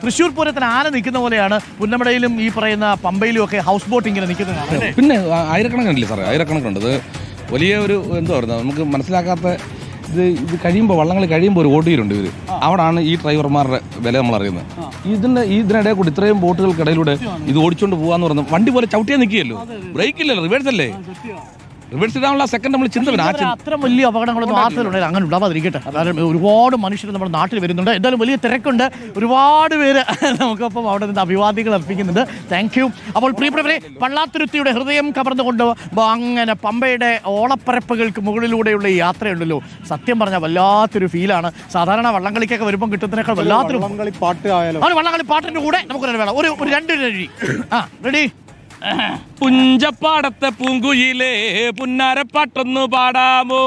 തൃശ്ശൂർ പൂരത്തിന് ആന നിൽക്കുന്ന പോലെയാണ് പുന്നമടയിലും ഈ പറയുന്ന പമ്പയിലും ഒക്കെ ഹൗസ് ബോട്ട് ഇങ്ങനെ നിൽക്കുന്നത്. പിന്നെ ആയിരക്കണക്കിനല്ലേ സാറേ ആയിരക്കണക്കുണ്ട് ഇത് വലിയ ഒരു എന്താ പറയുക നമുക്ക് മനസ്സിലാക്കാത്ത ഇത് ഇത് കഴിയുമ്പോൾ വള്ളങ്ങൾ കഴിയുമ്പോൾ ഒരു ഓടിയിലുണ്ട് ഇവർ അവിടാണ് ഈ ഡ്രൈവർമാരുടെ വില നമ്മൾ അറിയുന്നത്. ഇതിന്റെ ഇതിനിടയിൽ ഇതിനിടെ കൂടി ഇത്രയും ബോട്ടുകൾക്കിടയിലൂടെ ഇത് ഓടിച്ചുകൊണ്ട് പോകാന്ന് പറയുന്നത് വണ്ടി പോലെ ചവിട്ടിയാൽ നിൽക്കുകയല്ലോ ബ്രേക്കില്ലല്ലോ റിവേഴ്സ് അല്ലേ? റിവേഴ്സ് ഇടാനുള്ള സെക്കൻഡ് നമ്മൾ ചിന്ത വരും ആ അത്ര വലിയ അപകടങ്ങളൊന്നും ആർത്തിലുണ്ടെങ്കിൽ അങ്ങനെ ഉണ്ടാവാതിരിക്കട്ടെ. കാരണം ഒരുപാട് മനുഷ്യർ നമ്മുടെ നാട്ടിൽ വരുന്നുണ്ട്. എന്തായാലും വലിയ തിരക്കുണ്ട്. ഒരുപാട് പേര് നമുക്കൊപ്പം അവിടെ നിന്ന് അഭിവാദികൾ അർപ്പിക്കുന്നുണ്ട്. താങ്ക് യു അപ്പോൾ പ്രിയപ്പെട്ടവരെ പള്ളാത്തുരുത്തിയുടെ ഹൃദയം കവർന്നുകൊണ്ട് അങ്ങനെ പമ്പയുടെ ഓളപ്പരപ്പുകൾക്ക് മുകളിലൂടെയുള്ള ഈ യാത്രയുണ്ടല്ലോ. സത്യം പറഞ്ഞാൽ വല്ലാത്തൊരു ഫീലാണ് സാധാരണ വള്ളംകളിക്കൊക്കെ വരുമ്പോൾ കിട്ടുന്നതിനേക്കാൾ വല്ലാത്തൊരു വള്ളംകളി പാട്ട് ആയാലും. വള്ളംകളി പാട്ടിന്റെ കൂടെ നമുക്കൊരു വേണം. ഒരു ഒരു രണ്ട് രഴി ആ റെഡി പുഞ്ചപ്പാടത്തെ പൂങ്കുയിലേ പുന്നാരപ്പാട്ടൊന്നു പാടാമോ?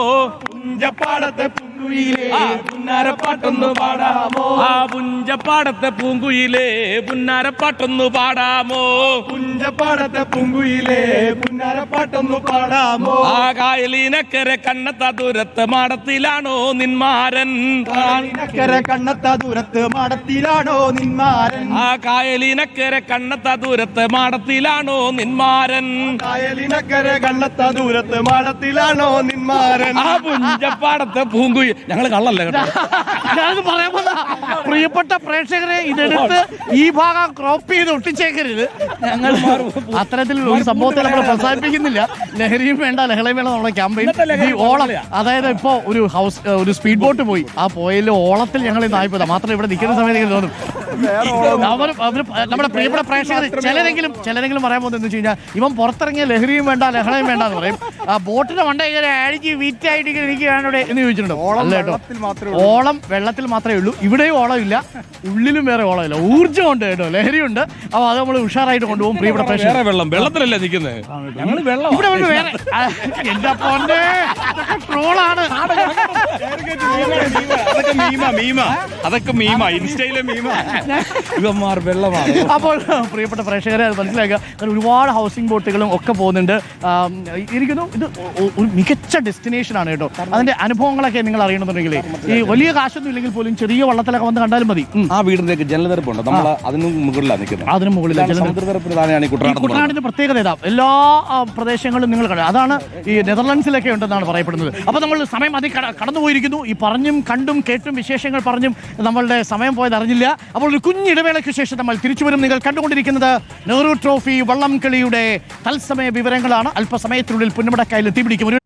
പുഞ്ചപ്പാടത്തെ പൂങ്കുയിലേ പുന്നാരപ്പാട്ടൊന്നു പാടാമോ? ആ പുഞ്ചപ്പാടത്തെ പൂങ്കുയിലേ പുന്നാരപ്പാട്ടൊന്നു പാടാമോ? പുഞ്ചപ്പാടത്തെ പുങ്കുയിലേ പുന്നാരപ്പാട്ടൊന്നു പാടാമോ? ആ കായലിനക്കരെ കണ്ണത്ത ദൂരത്ത് മാടത്തിലാണോ നിന്മാരൻ? കായലിനക്കര കണ്ണത്ത ദൂരത്ത് മാടത്തിലാണോ നിന്മാരൻ? ആ കായലിനക്കരെ കണ്ണത്ത ദൂരത്ത് മാടത്തിലാണോ നിന്മാരൻ? കായലിനക്കര കണ്ണത്ത ദൂരത്ത് മാടത്തിലാണോ നിന്മാരൻ? ആ പുഞ്ചപ്പാടത്തെ പൂങ്കു ഞങ്ങൾ കള്ളല്ലേ കേട്ടോ? ഞങ്ങൾക്ക് പറയാൻ. പ്രിയപ്പെട്ട പ്രേക്ഷകരെ ഇതെടുത്ത് ഈ ഭാഗം ക്രോപ്പ് ചെയ്ത് ഒട്ടിച്ചേക്കരുത്. ഞങ്ങൾ അത്തരത്തിൽ ഒരു സംഭവത്തെ നമ്മൾ പ്രോത്സാഹിപ്പിക്കുന്നില്ല ലഹരിയും വേണ്ട ലഹളയും വേണ്ട നമ്മുടെ ക്യാമ്പയിൻ ഈ ഓളം അതായത് ഇപ്പോ ഒരു ഹൗസ് ഒരു സ്പീഡ് ബോട്ട് പോയി. ആ പോയതിൽ ഓളത്തിൽ ഞങ്ങൾ ഇന്ന് ആയിപ്പോയതാ. മാത്രം ഇവിടെ നിൽക്കുന്ന സമയത്ത് എനിക്ക് തോന്നും. അവർ അവർ നമ്മുടെ പ്രിയപ്പെട്ട പ്രേക്ഷകർ ചിലരെങ്കിലും ചിലരെങ്കിലും പറയാൻ പോകുന്നത് എന്ന് വെച്ച് കഴിഞ്ഞാൽ ഇവൻ പുറത്തിറങ്ങിയ ലഹരിയും വേണ്ട ലഹളയും വേണ്ട എന്ന് പറയും. ആ ബോട്ടിന്റെ മണ്ട ഇങ്ങനെ വീറ്റായിട്ട് ഇങ്ങനെ ഇരിക്കുകയാണ് ഇവിടെ എന്ന് ചോദിച്ചിട്ടുണ്ട്. അല്ല കേട്ടോ. ഓളം വെള്ളത്തിൽ മാത്രമേ ഉള്ളൂ. ഇവിടെയും ഓളമില്ല. ഉള്ളിലും വേറെ ഓളമില്ല. ഊർജമുണ്ട് കേട്ടോ. ലഹരിയുണ്ട്. അപ്പോൾ അത് നമ്മൾ ഉഷാറായിട്ട് കൊണ്ടുപോകും പ്രിയപ്പെട്ട പ്രേക്ഷകർ. വെള്ളം. വെള്ളത്തിലല്ലേ നിൽക്കുന്നത് വെള്ളം ഇവിടെ വേറെ എന്റെ പൊന്നെ? ഇതൊക്കെ ട്രോളാണ്. അതൊക്കെ മീമ മീമ അതൊക്കെ മീമ ഇൻസ്റ്റയിലെ മീമ ഇവന്മാർ വെള്ളമാണ് അപ്പോൾ പ്രിയപ്പെട്ട പ്രേക്ഷകരെ അത് മനസ്സിലാക്കുക. കാരണം ഒരുപാട് ഹൗസിംഗ് ബോട്ടുകളും ഒക്കെ പോകുന്നുണ്ട്. ഇരിക്കുന്നു. ഇത് ഒരു മികച്ച ഡെസ്റ്റിനേഷൻ ആണ് കേട്ടോ. അതിന്റെ അനുഭവങ്ങളൊക്കെ നിങ്ങൾ അറിയണമെന്നുണ്ടെങ്കിൽ ഈ വലിയ കാശൊന്നും ഇല്ലെങ്കിൽ പോലും ചെറിയ വള്ളത്തിലൊക്കെ വന്ന് കണ്ടാലും മതി. ആ വീടിലേക്ക് ജലനിരപ്പുണ്ട് നമ്മൾ അതിന് മുകളിലാണ് നിൽക്കുന്നത്. അതിന് മുകളിൽ ഈ കുട്ടനാടിന്റെ പ്രത്യേകത ഇതാ. എല്ലാ പ്രദേശങ്ങളും നിങ്ങൾ കണ്ടു. അതാണ് ഈ നെതർലൻഡ്സിലൊക്കെ ഉണ്ടെന്നാണ് പറയപ്പെടുന്നത്. അപ്പോൾ നമ്മൾ സമയം അതി കട- കടന്നുപോയിരിക്കുന്നു ഈ പറഞ്ഞും കണ്ടും കേട്ടും വിശേഷങ്ങൾ പറഞ്ഞും നമ്മളുടെ സമയം പോയത് അറിഞ്ഞില്ല. അപ്പോൾ ഒരു കുഞ്ഞിടവേളയ്ക്ക് ശേഷം നമ്മൾ തിരിച്ചു വരും. നിങ്ങൾ കണ്ടുകൊണ്ടിരിക്കുന്നത് നെഹ്റു ട്രോഫി വള്ളംകളിയുടെ തത്സമയ വിവരങ്ങളാണ്. അല്പസമയത്തിനുള്ളിൽ പുന്നമടക്കായൽ എത്തിപ്പിടിക്കും ഒരു